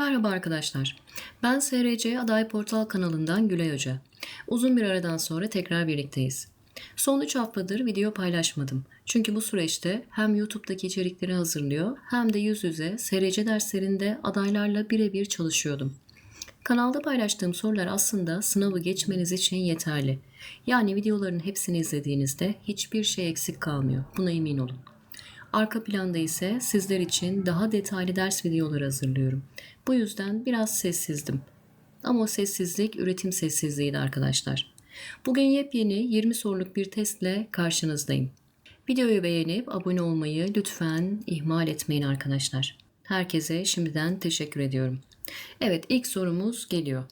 Merhaba arkadaşlar. Ben SRC Aday Portal kanalından Gülay Hoca. Uzun bir aradan sonra tekrar birlikteyiz. Son 3 haftadır video paylaşmadım. Çünkü bu süreçte hem YouTube'daki içerikleri hazırlıyor hem de yüz yüze SRC derslerinde adaylarla birebir çalışıyordum. Kanalda paylaştığım sorular aslında sınavı geçmeniz için yeterli. Yani videoların hepsini izlediğinizde hiçbir şey eksik kalmıyor. Buna emin olun. Arka planda ise sizler için daha detaylı ders videoları hazırlıyorum. Bu yüzden biraz sessizdim. Ama o sessizlik üretim sessizliğiydi arkadaşlar. Bugün yepyeni 20 soruluk bir testle karşınızdayım. Videoyu beğenip abone olmayı lütfen ihmal etmeyin arkadaşlar. Herkese şimdiden teşekkür ediyorum. Evet ilk sorumuz geliyor.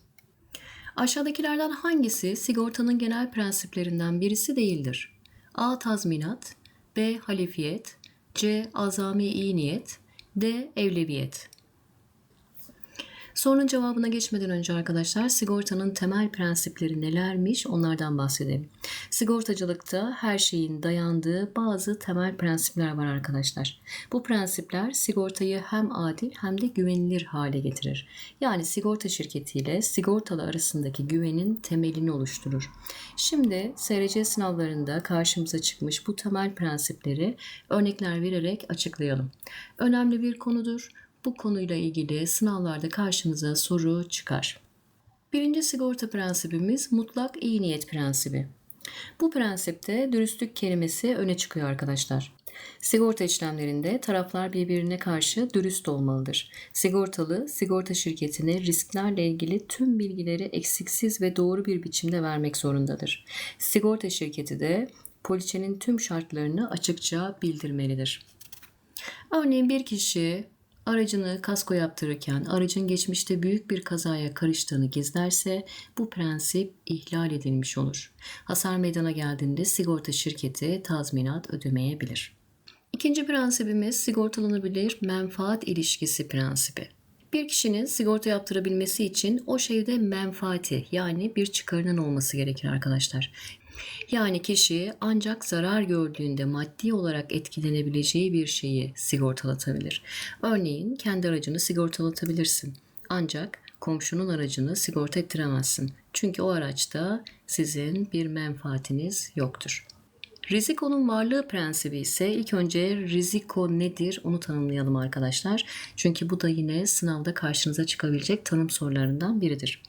Aşağıdakilerden hangisi sigortanın genel prensiplerinden birisi değildir? A. Tazminat B. Halifiyet C. Azami iyi niyet D. Evleviyet Sorunun cevabına geçmeden önce arkadaşlar sigortanın temel prensipleri nelermiş onlardan bahsedelim. Sigortacılıkta her şeyin dayandığı bazı temel prensipler var arkadaşlar. Bu prensipler sigortayı hem adil hem de güvenilir hale getirir. Yani sigorta şirketiyle sigortalı arasındaki güvenin temelini oluşturur. Şimdi SRC sınavlarında karşımıza çıkmış bu temel prensipleri örnekler vererek açıklayalım. Önemli bir konudur bu konuyla ilgili sınavlarda karşınıza soru çıkar. Birinci sigorta prensibimiz mutlak iyi niyet prensibi. Bu prensipte dürüstlük kelimesi öne çıkıyor arkadaşlar. Sigorta işlemlerinde taraflar birbirine karşı dürüst olmalıdır. Sigortalı, sigorta şirketine risklerle ilgili tüm bilgileri eksiksiz ve doğru bir biçimde vermek zorundadır. Sigorta şirketi de poliçenin tüm şartlarını açıkça bildirmelidir. Örneğin bir kişi aracını kasko yaptırırken aracın geçmişte büyük bir kazaya karıştığını gizlerse bu prensip ihlal edilmiş olur. Hasar meydana geldiğinde sigorta şirketi tazminat ödemeyebilir. İkinci prensibimiz sigortalanabilir menfaat ilişkisi prensibi. Bir kişinin sigorta yaptırabilmesi için o şeyde menfaati yani bir çıkarının olması gerekir arkadaşlar. Yani kişi ancak zarar gördüğünde maddi olarak etkilenebileceği bir şeyi sigortalatabilir. Örneğin kendi aracını sigortalatabilirsin. Ancak komşunun aracını sigorta ettiremezsin. Çünkü o araçta sizin bir menfaatiniz yoktur. Riziko'nun varlığı prensibi ise ilk önce riziko nedir onu tanımlayalım arkadaşlar. Çünkü bu da yine sınavda karşınıza çıkabilecek tanım sorularından biridir.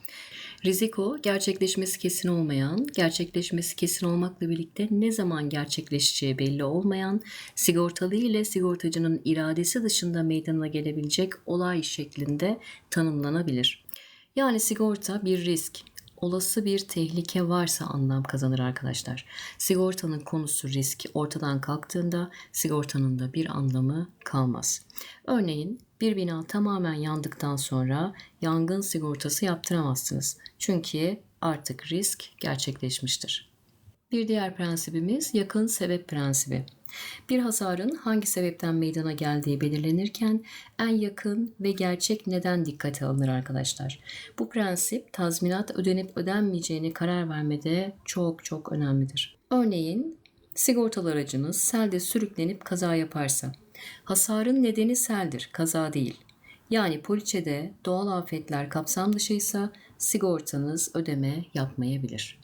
Riziko gerçekleşmesi kesin olmayan, gerçekleşmesi kesin olmakla birlikte ne zaman gerçekleşeceği belli olmayan, sigortalı ile sigortacının iradesi dışında meydana gelebilecek olay şeklinde tanımlanabilir. Yani sigorta bir risk, olası bir tehlike varsa anlam kazanır arkadaşlar. Sigortanın konusu risk ortadan kalktığında sigortanın da bir anlamı kalmaz. Örneğin bir bina tamamen yandıktan sonra yangın sigortası yaptıramazsınız. Çünkü artık risk gerçekleşmiştir. Bir diğer prensibimiz yakın sebep prensibi. Bir hasarın hangi sebepten meydana geldiği belirlenirken en yakın ve gerçek neden dikkate alınır arkadaşlar. Bu prensip tazminat ödenip ödenmeyeceğini karar vermede çok çok önemlidir. Örneğin sigortalı aracınız selde sürüklenip kaza yaparsa hasarın nedeni seldir, kaza değil. Yani poliçede doğal afetler kapsam dışıysa sigortanız ödeme yapmayabilir.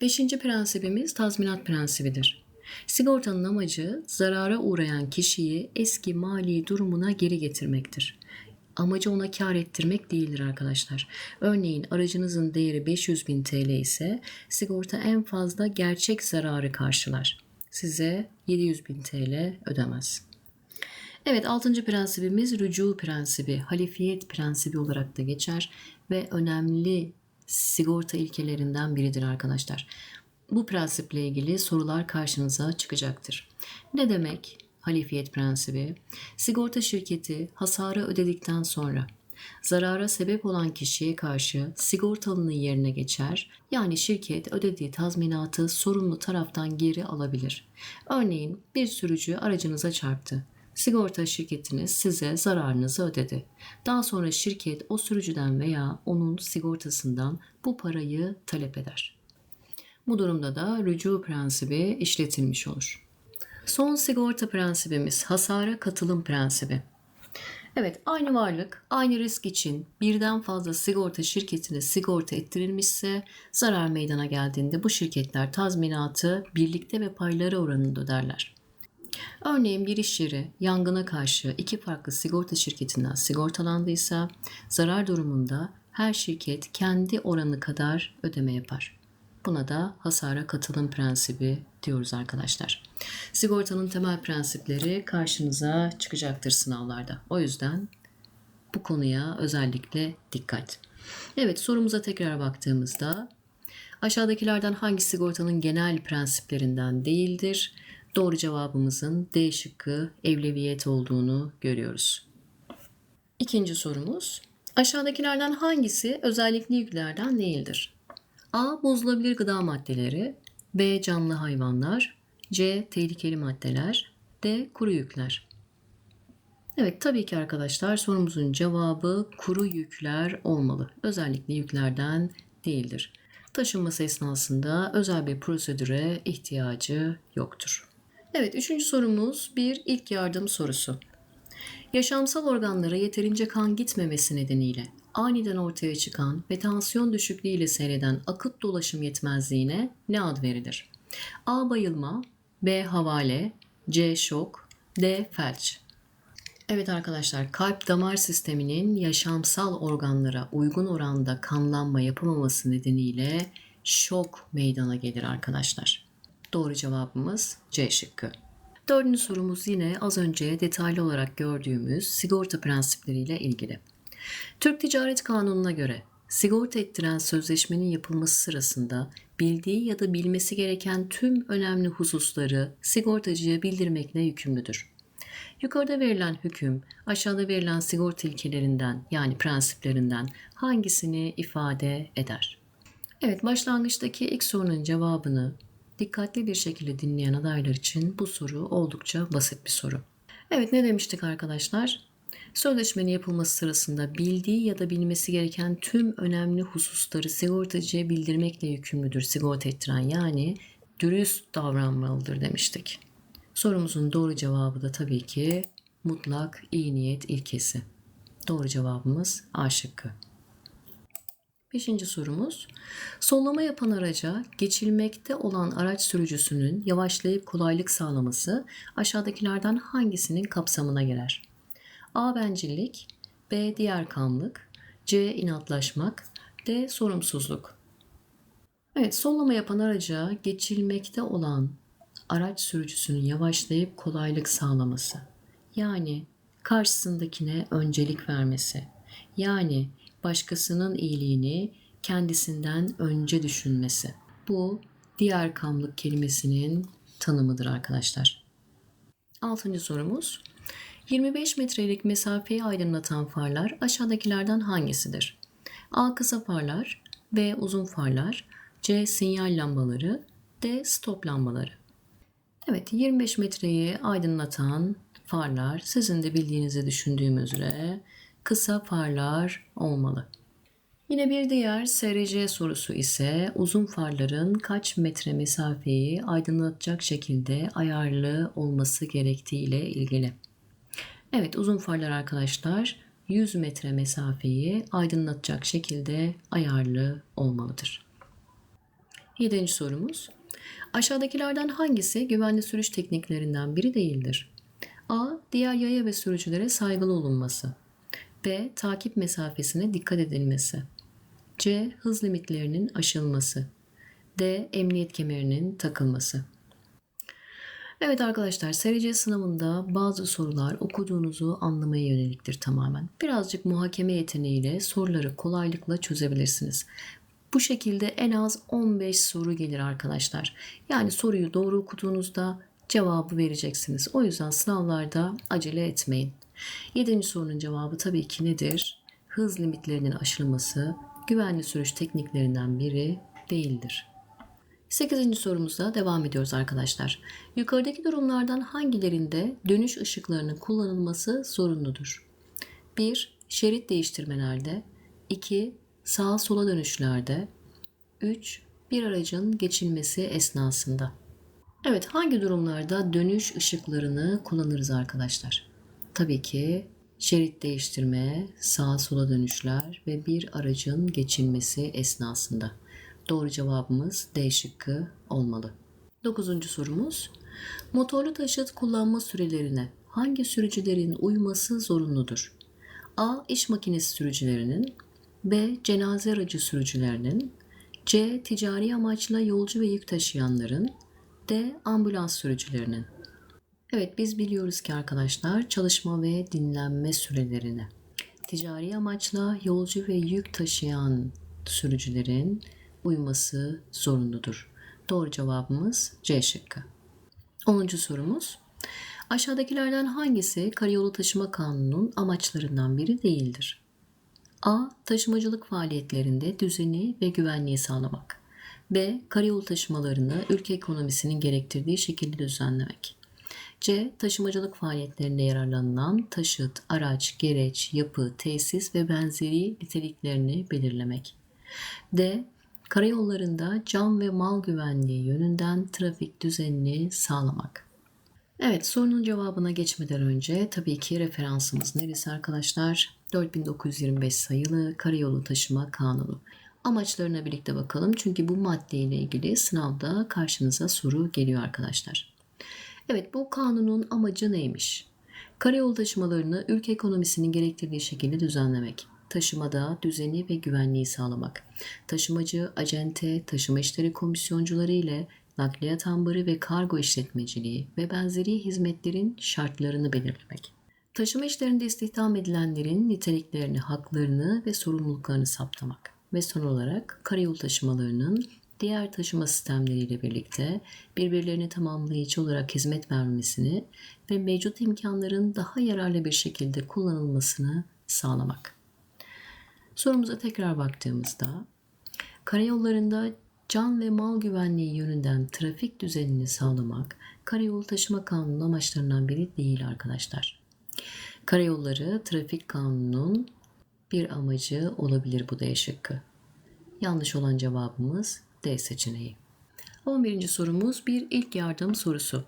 Beşinci prensibimiz tazminat prensibidir. Sigortanın amacı zarara uğrayan kişiyi eski mali durumuna geri getirmektir. Amacı ona kar ettirmek değildir arkadaşlar. Örneğin aracınızın değeri 500 bin TL ise sigorta en fazla gerçek zararı karşılar. Size 700 bin TL ödemez. Evet altıncı prensibimiz rücu prensibi, halifiyet prensibi olarak da geçer ve önemli sigorta ilkelerinden biridir arkadaşlar. Bu prensiple ilgili sorular karşınıza çıkacaktır. Ne demek halifiyet prensibi? Sigorta şirketi hasarı ödedikten sonra zarara sebep olan kişiye karşı sigortalının yerine geçer. Yani şirket ödediği tazminatı sorumlu taraftan geri alabilir. Örneğin bir sürücü aracınıza çarptı. Sigorta şirketiniz size zararınızı ödedi. Daha sonra şirket o sürücüden veya onun sigortasından bu parayı talep eder. Bu durumda da rücu prensibi işletilmiş olur. Son sigorta prensibimiz hasara katılım prensibi. Evet, aynı varlık, aynı risk için birden fazla sigorta şirketine sigorta ettirilmişse zarar meydana geldiğinde bu şirketler tazminatı birlikte ve payları oranında öderler. Örneğin bir iş yeri yangına karşı iki farklı sigorta şirketinden sigortalandıysa zarar durumunda her şirket kendi oranı kadar ödeme yapar. Buna da hasara katılım prensibi diyoruz arkadaşlar. Sigortanın temel prensipleri karşınıza çıkacaktır sınavlarda. O yüzden bu konuya özellikle dikkat. Evet sorumuza tekrar baktığımızda aşağıdakilerden hangi sigortanın genel prensiplerinden değildir? Doğru cevabımızın D şıkkı evleviyet olduğunu görüyoruz. İkinci sorumuz. Aşağıdakilerden hangisi özellikli yüklerden değildir? A. Bozulabilir gıda maddeleri B. Canlı hayvanlar C. Tehlikeli maddeler D. Kuru yükler Evet tabii ki arkadaşlar sorumuzun cevabı kuru yükler olmalı. Özellikle yüklerden değildir. Taşınması esnasında özel bir prosedüre ihtiyacı yoktur. Evet üçüncü sorumuz bir ilk yardım sorusu. Yaşamsal organlara yeterince kan gitmemesi nedeniyle aniden ortaya çıkan ve tansiyon düşüklüğüyle seyreden akut dolaşım yetmezliğine ne ad verilir? A. Bayılma B. Havale C. Şok D. Felç Evet arkadaşlar kalp damar sisteminin yaşamsal organlara uygun oranda kanlanma yapamaması nedeniyle şok meydana gelir arkadaşlar. Doğru cevabımız C şıkkı. Dördüncü sorumuz yine az önce detaylı olarak gördüğümüz sigorta prensipleriyle ilgili. Türk Ticaret Kanunu'na göre sigorta ettiren sözleşmenin yapılması sırasında bildiği ya da bilmesi gereken tüm önemli hususları sigortacıya bildirmekle yükümlüdür. Yukarıda verilen hüküm aşağıda verilen sigorta ilkelerinden yani prensiplerinden hangisini ifade eder? Evet başlangıçtaki ilk sorunun cevabını dikkatli bir şekilde dinleyen adaylar için bu soru oldukça basit bir soru. Evet ne demiştik arkadaşlar? Sözleşmenin yapılması sırasında bildiği ya da bilmesi gereken tüm önemli hususları sigortacıya bildirmekle yükümlüdür sigorta ettiren yani dürüst davranmalıdır demiştik. Sorumuzun doğru cevabı da tabii ki mutlak iyi niyet ilkesi. Doğru cevabımız A şıkkı. Beşinci sorumuz. Sollama yapan araca geçilmekte olan araç sürücüsünün yavaşlayıp kolaylık sağlaması aşağıdakilerden hangisinin kapsamına girer? A. Bencillik B. Diğer kanlık C. inatlaşmak D. Sorumsuzluk Evet, sollama yapan araca geçilmekte olan araç sürücüsünün yavaşlayıp kolaylık sağlaması. Yani karşısındakine öncelik vermesi. Yani başkasının iyiliğini kendisinden önce düşünmesi. Bu diğer kamlık kelimesinin tanımıdır arkadaşlar. Altıncı sorumuz. 25 metrelik mesafeyi aydınlatan farlar aşağıdakilerden hangisidir? A. Kısa farlar B. Uzun farlar C. Sinyal lambaları D. Stop lambaları Evet 25 metreyi aydınlatan farlar sizin de bildiğinizi düşündüğüm üzere kısa farlar olmalı. Yine bir diğer SRC sorusu ise uzun farların kaç metre mesafeyi aydınlatacak şekilde ayarlı olması gerektiği ile ilgili. Evet uzun farlar arkadaşlar 100 metre mesafeyi aydınlatacak şekilde ayarlı olmalıdır. Yedinci sorumuz. Aşağıdakilerden hangisi güvenli sürüş tekniklerinden biri değildir? A. Diğer yaya ve sürücülere saygılı olunması. B. Takip mesafesine dikkat edilmesi. C. Hız limitlerinin aşılması. D. Emniyet kemerinin takılması. Evet arkadaşlar SRC sınavında bazı sorular okuduğunuzu anlamaya yöneliktir tamamen. Birazcık muhakeme yeteneğiyle soruları kolaylıkla çözebilirsiniz. Bu şekilde en az 15 soru gelir arkadaşlar. Yani soruyu doğru okuduğunuzda cevabı vereceksiniz. O yüzden sınavlarda acele etmeyin. Yedinci sorunun cevabı tabii ki nedir? Hız limitlerinin aşılması güvenli sürüş tekniklerinden biri değildir. 8. sorumuzda devam ediyoruz arkadaşlar. Yukarıdaki durumlardan hangilerinde dönüş ışıklarının kullanılması zorunludur? 1. Şerit değiştirmelerde 2 sağa sola dönüşlerde 3. Bir aracın geçilmesi esnasında. Evet hangi durumlarda dönüş ışıklarını kullanırız arkadaşlar? Tabii ki şerit değiştirme, sağa sola dönüşler ve bir aracın geçilmesi esnasında. Doğru cevabımız D şıkkı olmalı. Dokuzuncu sorumuz. Motorlu taşıt kullanma sürelerine hangi sürücülerin uyması zorunludur? A. İş makinesi sürücülerinin B. Cenaze aracı sürücülerinin C. Ticari amaçla yolcu ve yük taşıyanların D. Ambulans sürücülerinin Evet biz biliyoruz ki arkadaşlar çalışma ve dinlenme sürelerini ticari amaçla yolcu ve yük taşıyan sürücülerin uyması zorunludur. Doğru cevabımız C şıkkı. 10. sorumuz. Aşağıdakilerden hangisi karayolu taşıma kanunun amaçlarından biri değildir? A. Taşımacılık faaliyetlerinde düzeni ve güvenliği sağlamak. B. Karayolu taşımalarını ülke ekonomisinin gerektirdiği şekilde düzenlemek. C. Taşımacılık faaliyetlerinde yararlanılan taşıt, araç, gereç, yapı, tesis ve benzeri niteliklerini belirlemek. D. Karayollarında can ve mal güvenliği yönünden trafik düzenini sağlamak. Evet sorunun cevabına geçmeden önce tabii ki referansımız neresi arkadaşlar? 4925 sayılı Karayolu Taşıma Kanunu. Amaçlarına birlikte bakalım çünkü bu maddeyle ilgili sınavda karşınıza soru geliyor arkadaşlar. Evet bu kanunun amacı neymiş? Karayolu taşımalarını ülke ekonomisinin gerektirdiği şekilde düzenlemek. Taşımada düzeni ve güvenliği sağlamak. Taşımacı, acente, taşıma işleri komisyoncuları ile nakliyat ambarı ve kargo işletmeciliği ve benzeri hizmetlerin şartlarını belirlemek. Taşıma işlerinde istihdam edilenlerin niteliklerini, haklarını ve sorumluluklarını saptamak. Ve son olarak karayolu taşımalarının diğer taşıma sistemleriyle birlikte birbirlerini tamamlayıcı olarak hizmet vermesini ve mevcut imkanların daha yararlı bir şekilde kullanılmasını sağlamak. Sorumuza tekrar baktığımızda karayollarında can ve mal güvenliği yönünden trafik düzenini sağlamak karayolu taşıma kanunun amaçlarından biri değil arkadaşlar. Karayolları trafik kanununun bir amacı olabilir bu D şıkkı. Yanlış olan cevabımız D seçeneği. 11. sorumuz bir ilk yardım sorusu.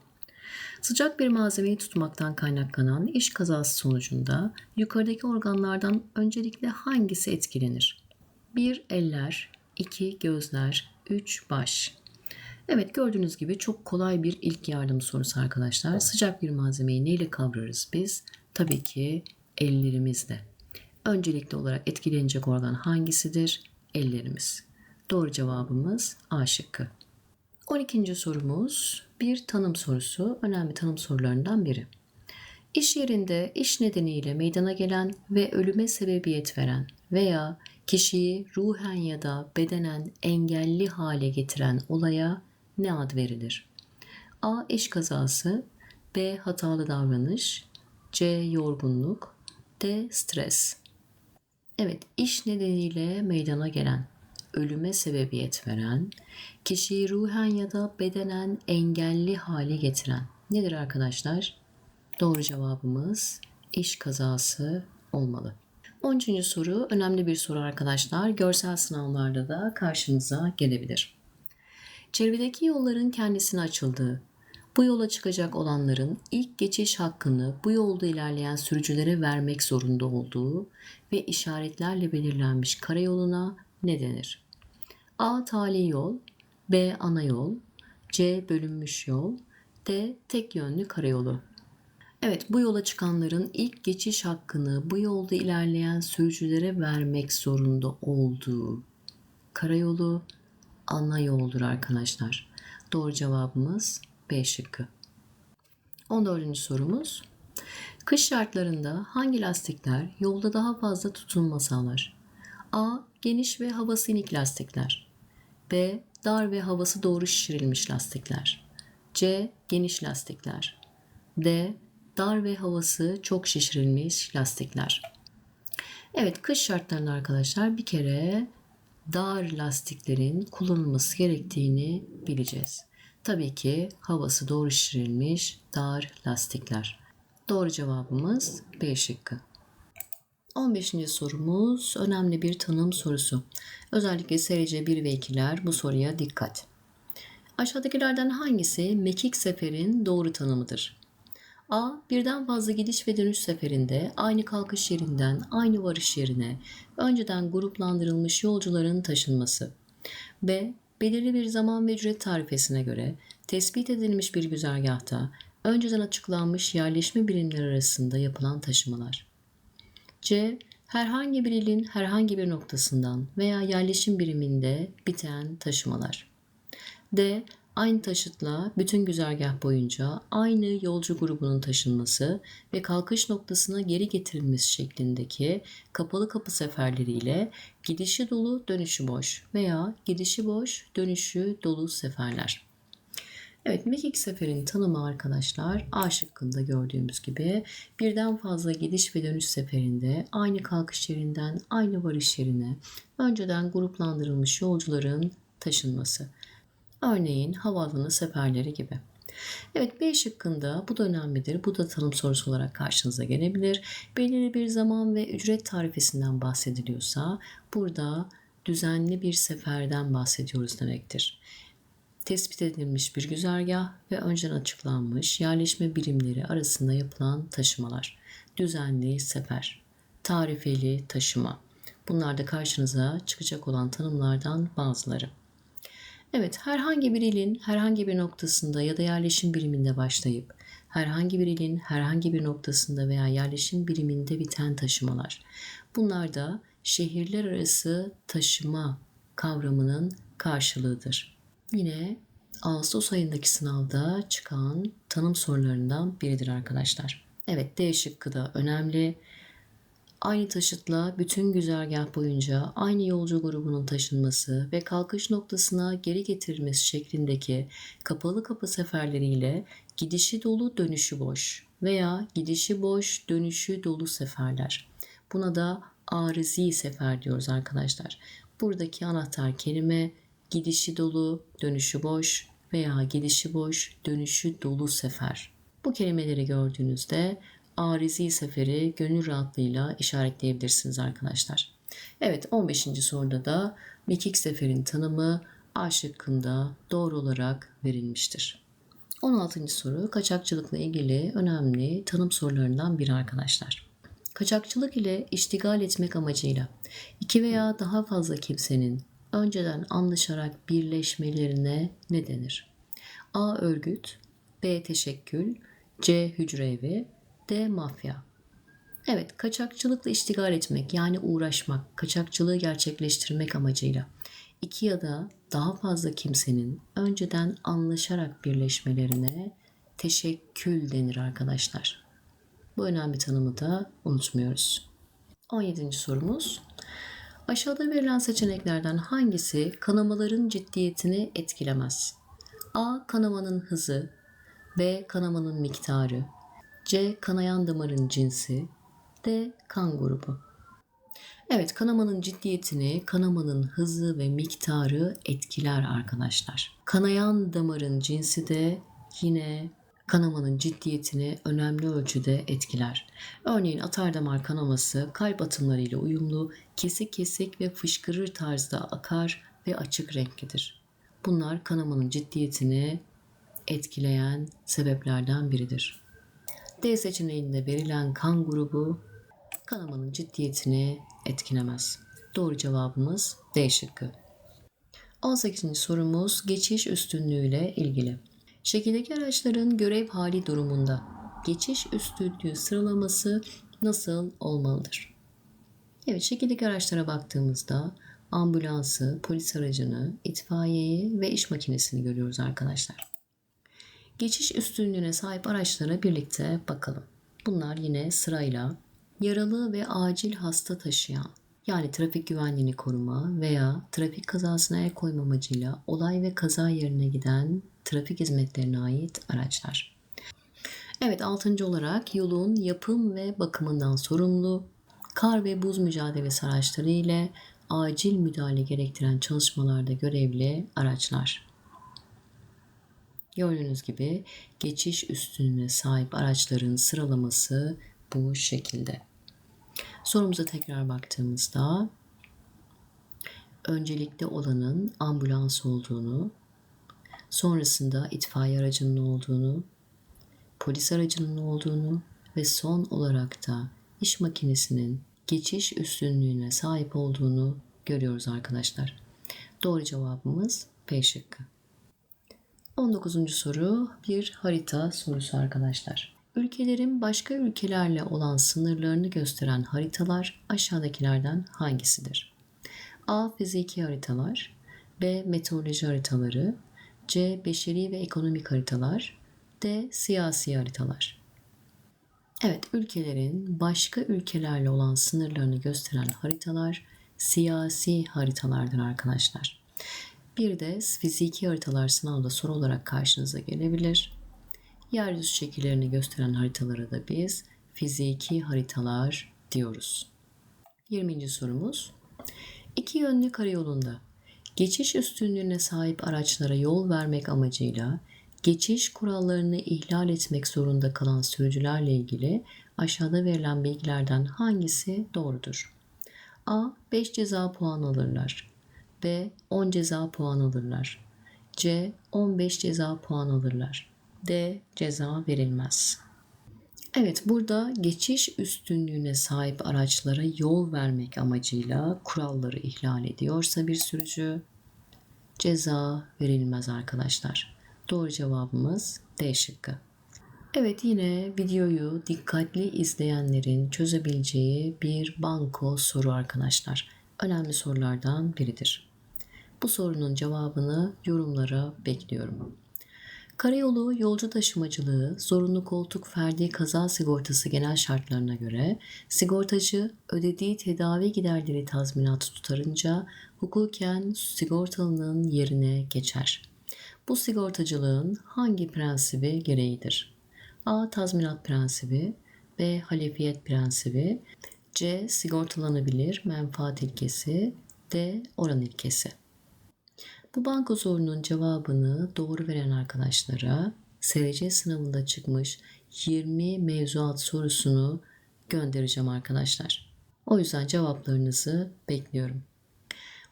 Sıcak bir malzemeyi tutmaktan kaynaklanan iş kazası sonucunda yukarıdaki organlardan öncelikle hangisi etkilenir? 1. Eller 2. Gözler 3. Baş Evet gördüğünüz gibi çok kolay bir ilk yardım sorusu arkadaşlar. Sıcak bir malzemeyi neyle kavrarız biz? Tabii ki ellerimizle. Öncelikli olarak etkilenecek organ hangisidir? Ellerimiz. Doğru cevabımız A şıkkı. 12. sorumuz bir tanım sorusu. Önemli tanım sorularından biri. İş yerinde iş nedeniyle meydana gelen ve ölüme sebebiyet veren veya kişiyi ruhen ya da bedenen engelli hale getiren olaya ne ad verilir? A. İş kazası B. Hatalı davranış C. Yorgunluk D. Stres Evet, iş nedeniyle meydana gelen ölüme sebebiyet veren, kişiyi ruhen ya da bedenen engelli hale getiren nedir arkadaşlar? Doğru cevabımız iş kazası olmalı. 13. soru önemli bir soru arkadaşlar. Görsel sınavlarda da karşınıza gelebilir. Çevredeki yolların kendisine açıldığı, bu yola çıkacak olanların ilk geçiş hakkını bu yolda ilerleyen sürücülere vermek zorunda olduğu ve işaretlerle belirlenmiş karayoluna ne denir? A. Tali yol B. Ana yol C. Bölünmüş yol D. Tek yönlü karayolu Evet bu yola çıkanların ilk geçiş hakkını bu yolda ilerleyen sürücülere vermek zorunda olduğu karayolu ana yoldur arkadaşlar. Doğru cevabımız B şıkkı. 14. sorumuz. Kış şartlarında hangi lastikler yolda daha fazla tutunma sağlar? A. Geniş ve havası inik lastikler. B. Dar ve havası doğru şişirilmiş lastikler. C. Geniş lastikler. D. Dar ve havası çok şişirilmiş lastikler. Evet kış şartlarında arkadaşlar bir kere dar lastiklerin kullanılması gerektiğini bileceğiz. Tabii ki havası doğru şişirilmiş dar lastikler. Doğru cevabımız B şıkkı. 15. sorumuz önemli bir tanım sorusu. Özellikle SRC 1 ve 2'ler bu soruya dikkat. Aşağıdakilerden hangisi mekik seferin doğru tanımıdır? A. Birden fazla gidiş ve dönüş seferinde aynı kalkış yerinden aynı varış yerine önceden gruplandırılmış yolcuların taşınması. B. Belirli bir zaman ve ücret tarifesine göre tespit edilmiş bir güzergahta önceden açıklanmış yerleşme birimleri arasında yapılan taşımalar. C. Herhangi bir ilin herhangi bir noktasından veya yerleşim biriminde biten taşımalar. D. Aynı taşıtla bütün güzergah boyunca aynı yolcu grubunun taşınması ve kalkış noktasına geri getirilmesi şeklindeki kapalı kapı seferleriyle gidişi dolu dönüşü boş veya gidişi boş dönüşü dolu seferler. Evet, mekik seferin tanımı arkadaşlar A şıkkında gördüğümüz gibi birden fazla gidiş ve dönüş seferinde aynı kalkış yerinden aynı varış yerine önceden gruplandırılmış yolcuların taşınması. Örneğin havaalanı seferleri gibi. Evet B şıkkında bu da önemlidir. Bu da tanım sorusu olarak karşınıza gelebilir. Belirli bir zaman ve ücret tarifesinden bahsediliyorsa burada düzenli bir seferden bahsediyoruz demektir tespit edilmiş bir güzergah ve önceden açıklanmış yerleşme birimleri arasında yapılan taşımalar. Düzenli sefer, tarifeli taşıma. Bunlar da karşınıza çıkacak olan tanımlardan bazıları. Evet, herhangi bir ilin herhangi bir noktasında ya da yerleşim biriminde başlayıp herhangi bir ilin herhangi bir noktasında veya yerleşim biriminde biten taşımalar. Bunlar da şehirler arası taşıma kavramının karşılığıdır. Yine Ağustos ayındaki sınavda çıkan tanım sorularından biridir arkadaşlar. Evet D şıkkı da önemli. Aynı taşıtla bütün güzergah boyunca aynı yolcu grubunun taşınması ve kalkış noktasına geri getirilmesi şeklindeki kapalı kapı seferleriyle gidişi dolu dönüşü boş veya gidişi boş dönüşü dolu seferler. Buna da arızi sefer diyoruz arkadaşlar. Buradaki anahtar kelime gidişi dolu, dönüşü boş veya gidişi boş, dönüşü dolu sefer. Bu kelimeleri gördüğünüzde arizi seferi gönül rahatlığıyla işaretleyebilirsiniz arkadaşlar. Evet 15. soruda da mekik seferin tanımı A şıkkında doğru olarak verilmiştir. 16. soru kaçakçılıkla ilgili önemli tanım sorularından biri arkadaşlar. Kaçakçılık ile iştigal etmek amacıyla iki veya daha fazla kimsenin önceden anlaşarak birleşmelerine ne denir? A. Örgüt B. Teşekkül C. Hücre evi D. Mafya Evet, kaçakçılıkla iştigal etmek yani uğraşmak, kaçakçılığı gerçekleştirmek amacıyla iki ya da daha fazla kimsenin önceden anlaşarak birleşmelerine teşekkül denir arkadaşlar. Bu önemli tanımı da unutmuyoruz. 17. sorumuz. Aşağıda verilen seçeneklerden hangisi kanamaların ciddiyetini etkilemez? A. Kanamanın hızı B. Kanamanın miktarı C. Kanayan damarın cinsi D. Kan grubu Evet, kanamanın ciddiyetini, kanamanın hızı ve miktarı etkiler arkadaşlar. Kanayan damarın cinsi de yine kanamanın ciddiyetini önemli ölçüde etkiler. Örneğin atardamar kanaması kalp atımlarıyla uyumlu, kesik kesik ve fışkırır tarzda akar ve açık renklidir. Bunlar kanamanın ciddiyetini etkileyen sebeplerden biridir. D seçeneğinde verilen kan grubu kanamanın ciddiyetini etkilemez. Doğru cevabımız D şıkkı. 18. sorumuz geçiş üstünlüğüyle ilgili. Şekildeki araçların görev hali durumunda geçiş üstünlüğü sıralaması nasıl olmalıdır? Evet, şekildeki araçlara baktığımızda ambulansı, polis aracını, itfaiyeyi ve iş makinesini görüyoruz arkadaşlar. Geçiş üstünlüğüne sahip araçlara birlikte bakalım. Bunlar yine sırayla yaralı ve acil hasta taşıyan, yani trafik güvenliğini koruma veya trafik kazasına el koyma amacıyla olay ve kaza yerine giden trafik hizmetlerine ait araçlar. Evet altıncı olarak yolun yapım ve bakımından sorumlu kar ve buz mücadelesi araçları ile acil müdahale gerektiren çalışmalarda görevli araçlar. Gördüğünüz gibi geçiş üstünlüğüne sahip araçların sıralaması bu şekilde. Sorumuza tekrar baktığımızda öncelikli olanın ambulans olduğunu, sonrasında itfaiye aracının olduğunu, polis aracının olduğunu ve son olarak da iş makinesinin geçiş üstünlüğüne sahip olduğunu görüyoruz arkadaşlar. Doğru cevabımız B şıkkı. 19. soru bir harita sorusu arkadaşlar. Ülkelerin başka ülkelerle olan sınırlarını gösteren haritalar aşağıdakilerden hangisidir? A. Fiziki haritalar B. Meteoroloji haritaları C. Beşeri ve ekonomik haritalar D. Siyasi haritalar Evet, ülkelerin başka ülkelerle olan sınırlarını gösteren haritalar siyasi haritalardır arkadaşlar. Bir de fiziki haritalar sınavda soru olarak karşınıza gelebilir. Yeryüzü şekillerini gösteren haritalara da biz fiziki haritalar diyoruz. 20. sorumuz. İki yönlü karayolunda geçiş üstünlüğüne sahip araçlara yol vermek amacıyla geçiş kurallarını ihlal etmek zorunda kalan sürücülerle ilgili aşağıda verilen bilgilerden hangisi doğrudur? A. 5 ceza puan alırlar. B. 10 ceza puan alırlar. C. 15 ceza puan alırlar. D. Ceza verilmez. Evet burada geçiş üstünlüğüne sahip araçlara yol vermek amacıyla kuralları ihlal ediyorsa bir sürücü ceza verilmez arkadaşlar. Doğru cevabımız D şıkkı. Evet yine videoyu dikkatli izleyenlerin çözebileceği bir banko soru arkadaşlar. Önemli sorulardan biridir. Bu sorunun cevabını yorumlara bekliyorum. Karayolu yolcu taşımacılığı zorunlu koltuk ferdi kaza sigortası genel şartlarına göre sigortacı ödediği tedavi giderleri tazminatı tutarınca hukuken sigortalının yerine geçer. Bu sigortacılığın hangi prensibi gereğidir? A. Tazminat prensibi B. Halefiyet prensibi C. Sigortalanabilir menfaat ilkesi D. Oran ilkesi bu banko sorunun cevabını doğru veren arkadaşlara SRC sınavında çıkmış 20 mevzuat sorusunu göndereceğim arkadaşlar. O yüzden cevaplarınızı bekliyorum.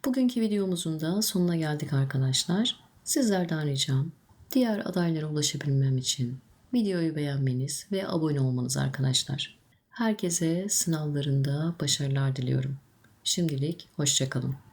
Bugünkü videomuzun da sonuna geldik arkadaşlar. Sizlerden ricam diğer adaylara ulaşabilmem için videoyu beğenmeniz ve abone olmanız arkadaşlar. Herkese sınavlarında başarılar diliyorum. Şimdilik hoşçakalın.